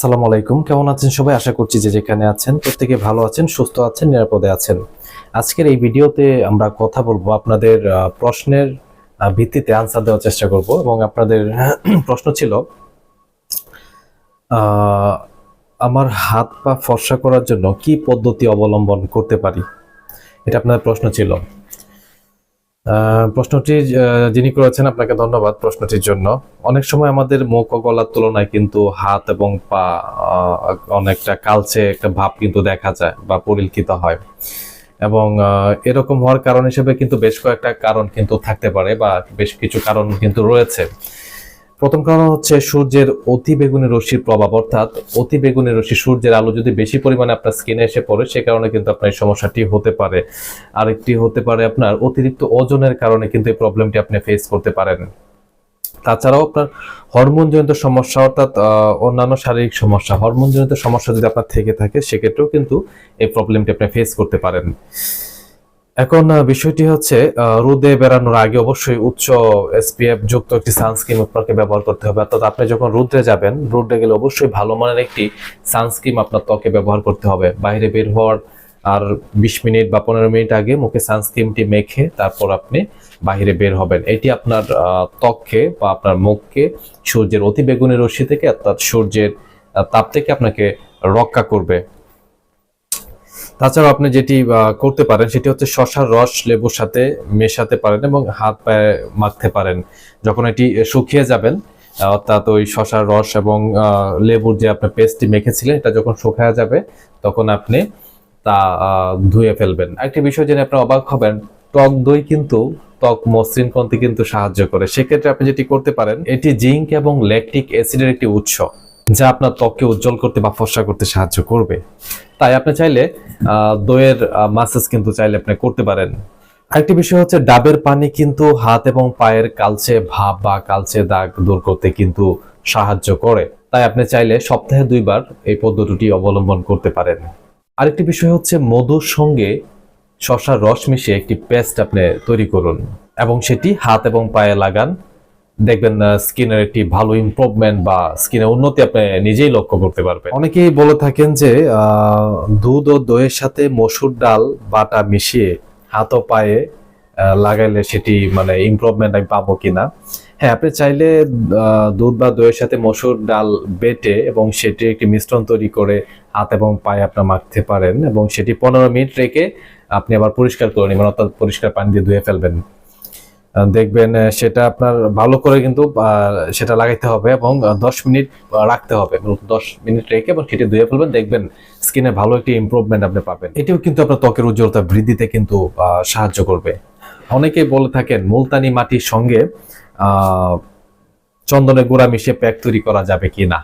আসসালামু আলাইকুম। কেমন আছেন সবাই? আশা করছি যে যেখানে আছেন, প্রত্যেকে ভালো আছেন, সুস্থ আছেন, নিরাপদে আছেন। আজকের এই ভিডিওতে আমরা কথা বলব আপনাদের প্রশ্নের ভিত্তিতে আনসার দেওয়ার চেষ্টা করব এবং আপনাদের, প্রশ্ন ছিল আমার হাত পা ফর্সা করার জন্য কি পদ্ধতি অবলম্বন করতে পারি? এটা আপনাদের প্রশ্ন ছিল। প্রশ্নটি যিনি করেছেন, আপনাকে ধন্যবাদ প্রশ্নটির জন্য। অনেক সময় আমাদের মুখ ও গলার তুলনায় কিন্তু হাত এবং পা অনেকটা কালচে একটা ভাব কিন্তু দেখা যায় বা পরিলক্ষিত হয়। এবং এরকম হওয়ার কারণ হিসেবে কিন্তু বেশ কয়েকটা কারণ কিন্তু থাকতে পারে বা বেশ কিছু কারণ কিন্তু রয়েছে। প্রথম কারণ হচ্ছে সূর্যের অতি বেগুনি রশ্মির প্রভাব, অর্থাৎ অতি বেগুনি রশ্মি সূর্যের আলো যদি বেশি পরিমাণে আপনার স্কিনে এসে পড়ে, সে কারণে কিন্তু আপনার এই সমস্যাটি হতে পারে। আরেকটি হতে পারে আপনার অতিরিক্ত ওজনের কারণে কিন্তু এই প্রবলেমটি আপনি ফেস করতে পারেন। তাছাড়াও আপনার হরমোনজনিত সমস্যা, অর্থাৎ অন্যান্য শারীরিক সমস্যা, হরমোনজনিত সমস্যা যদি আপনার থেকে থাকে, সেক্ষেত্রেও কিন্তু এই প্রবলেমটি আপনি ফেস করতে পারেন। এখন বিষয়টি হচ্ছে রোদে বেড়ানোর আগে অবশ্যই উচ্চ এসপিএফ যুক্ত একটি সানস্ক্রিন আপনাকে ব্যবহার করতে হবে। অর্থাৎ আপনি যখন রোদ্রে যাবেন রোদ্রে গেলে অবশ্যই ভালো মানের একটি সানস্ক্রিন আপনার ত্বকে ব্যবহার করতে হবে। বাইরে বের হওয়ার আর বিশ মিনিট বা পনেরো মিনিট আগে মুখে সানস্ক্রিনটি মেখে তারপর আপনি বাইরে বের হবেন। এটি আপনার ত্বককে বা আপনার মুখকে সূর্যের অতি বেগুনি রশ্মি থেকে অর্থাৎ সূর্যের তাপ থেকে আপনাকে রক্ষা করবে। তাছাড়া আপনি যেটি করতে পারেন সেটি হচ্ছে শশার রস লেবুর সাথে মেশাতে পারেন এবং হাত পায়ে মাখতে পারেন। যখন এটি শুকিয়ে যাবেন অর্থাৎ ওই শশার রস এবং লেবুর যে আপনি পেস্টটি মেখেছিলেন, এটা যখন শুকায় যাবে, তখন আপনি তা ধুয়ে ফেলবেন। একটি বিষয় জেনে আপনি অবাক হবেন, টক দই কিন্তু ত্বক মসৃণ করতে কিন্তু সাহায্য করে। সেক্ষেত্রে আপনি যেটি করতে পারেন, এটি জিঙ্ক এবং ল্যাকটিক অ্যাসিডের একটি উৎস। যা আপনার ত্বককে উজ্জ্বল করতে বা ফর্সা করতে সাহায্য করবে। তাই আপনি চাইলে দইয়ের মাসাজ কিন্তু চাইলে আপনি করতে পারেন। আরেকটি বিষয় হচ্ছে, ডাবের পানি কিন্তু হাত এবং পায়ের কালচে ভাব বা কালচে দাগ দূর করতে কিন্তু সাহায্য করে। তাই আপনি চাইলে সপ্তাহে দুইবার এই পদ্ধতিটি অবলম্বন করতে পারেন। আরেকটি বিষয় হচ্ছে, মধুর সঙ্গে শশার রস মিশিয়ে একটি পেস্ট আপনি তৈরি করুন এবং সেটি হাত এবং পায়ে লাগান। দেখবেন স্কিনের একটি ভালো ইমপ্রুভমেন্ট বা স্কিনের উন্নতি আপনি নিজেই লক্ষ্য করতে পারবেন। অনেকেই বলে থাকেন যে দুধ ও দইয়ের সাথে মসুর ডাল, বাটা মিশিয়ে হাত ও পায়ে লাগাইলে সেটি মানে ইম্প্রুভমেন্ট আমি পাবো কিনা। হ্যাঁ আপনি চাইলে দুধ বা দইয়ের সাথে মসুর ডাল বেটে এবং সেটি একটি মিশ্রণ তৈরি করে হাত এবং পায়ে আপনার মাখতে পারেন এবং সেটি পনেরো মিনিট রেখে আপনি আবার পরিষ্কার করে নেবেন, অর্থাৎ পরিষ্কার পানি দিয়ে ধুয়ে ফেলবেন। দেখবেন সেটা আপনার ভালো করে কিন্তু সেটা লাগাইতে হবে এবং দশ মিনিট রাখতে হবে। দশ মিনিট রেখে এবং সেটি ধুয়ে ফেলবেন, দেখবেন স্কিনে ভালো একটি ইমপ্রুভমেন্ট আপনি পাবেন। এটিও কিন্তু আপনার ত্বকের উজ্জ্বলতা বৃদ্ধিতে কিন্তু সাহায্য করবে। অনেকেই বলে থাকেন, মুলতানি মাটির সঙ্গে চন্দনের গুঁড়া মিশিয়ে প্যাক তৈরি করা যাবে কি না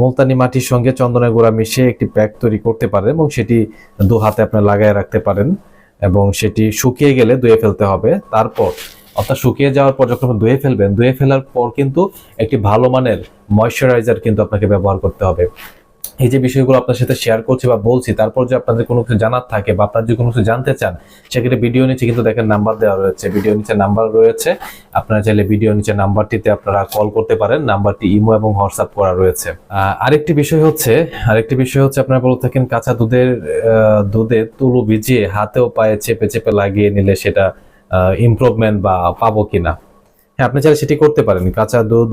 মুলতানি মাটির সঙ্গে চন্দনের গুঁড়া মিশিয়ে একটি প্যাক তৈরি করতে পারেন এবং সেটি দু হাতে আপনি লাগায় রাখতে পারেন। এবং সেটি শুকিয়ে গেলে ধুয়ে ফেলতে হবে। তারপর, অর্থাৎ শুকিয়ে যাওয়ার পর যখন ধুয়ে ফেলবেন, ধুয়ে ফেলার পর কিন্তু একটি ভালো মানের ময়শ্চারাইজার কিন্তু আপনাকে ব্যবহার করতে হবে। এই যে বিষয়গুলো আপনার সাথে শেয়ার করছি বা বলছি, তারপর যে আপনাদের কোনো কিছু জানার থাকে বা আপনার যদি কোনো কিছু জানতে চান, সেক্ষেত্রে ভিডিও নিচে কিন্তু দেখেন নাম্বার দেওয়া রয়েছে। ভিডিও নিচে নাম্বার রয়েছে। আপনারা চাইলে ভিডিও নিচে নাম্বারটিতে আপনারা কল করতে পারেন। নাম্বারটি ইমো এবং হোয়াটসঅ্যাপ করা রয়েছে। আরেকটি বিষয় হচ্ছে, আরেকটি বিষয় হচ্ছে আপনারা বলে থাকেন কাঁচা দুধের দুধে তুলো ভিজিয়ে হাতেও পায়ে চেপে চেপে লাগিয়ে নিলে সেটা ইমপ্রুভমেন্ট বা পাবো কিনা। হ্যাঁ আপনি চাইলে সেটি করতে পারেন। কাঁচা দুধ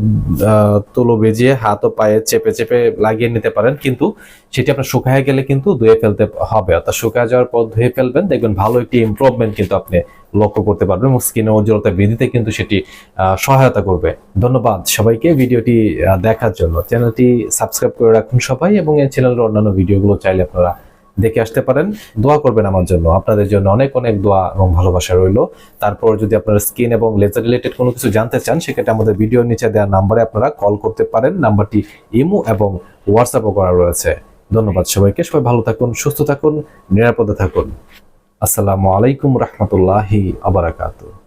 তুলো ভিজিয়ে হাত ও পায়ে চেপে চেপে লাগিয়ে নিতে পারেন। কিন্তু সেটি আপনার শুকায় গেলে কিন্তু ধুয়ে ফেলতে হবে। অর্থাৎ শুকায় যাওয়ার পর ধুয়ে ফেলবেন। দেখবেন ভালো একটি ইমপ্রুভমেন্ট কিন্তু আপনি লক্ষ্য করতে পারবেন এবং স্কিনের উজ্জ্বলতা বৃদ্ধিতে কিন্তু সেটি সহায়তা করবে। ধন্যবাদ সবাইকে ভিডিওটি দেখার জন্য। চ্যানেলটি সাবস্ক্রাইব করে রাখুন সবাই এবং এই চ্যানেলের অন্যান্য ভিডিওগুলো চাইলে আপনারা দেখে আসতে পারেন। দোয়া করবেন আমার জন্য। আপনাদের জন্য অনেক অনেক দোয়া এবং ভালোবাসা রইল। তারপর যদি আপনারা স্কিন এবং লেজার রিলেটেড কোনো কিছু জানতে চান, সেক্ষেত্রে আমাদের ভিডিওর নিচে দেওয়া নাম্বারে আপনারা কল করতে পারেন। নাম্বারটি ইমো এবং হোয়াটসঅ্যাপও করা রয়েছে। ধন্যবাদ সবাইকে। সবাই ভালো থাকুন, সুস্থ থাকুন, নিরাপদে থাকুন। আসসালামু আলাইকুম রহমতুল্লাহি আবরাকাতুহ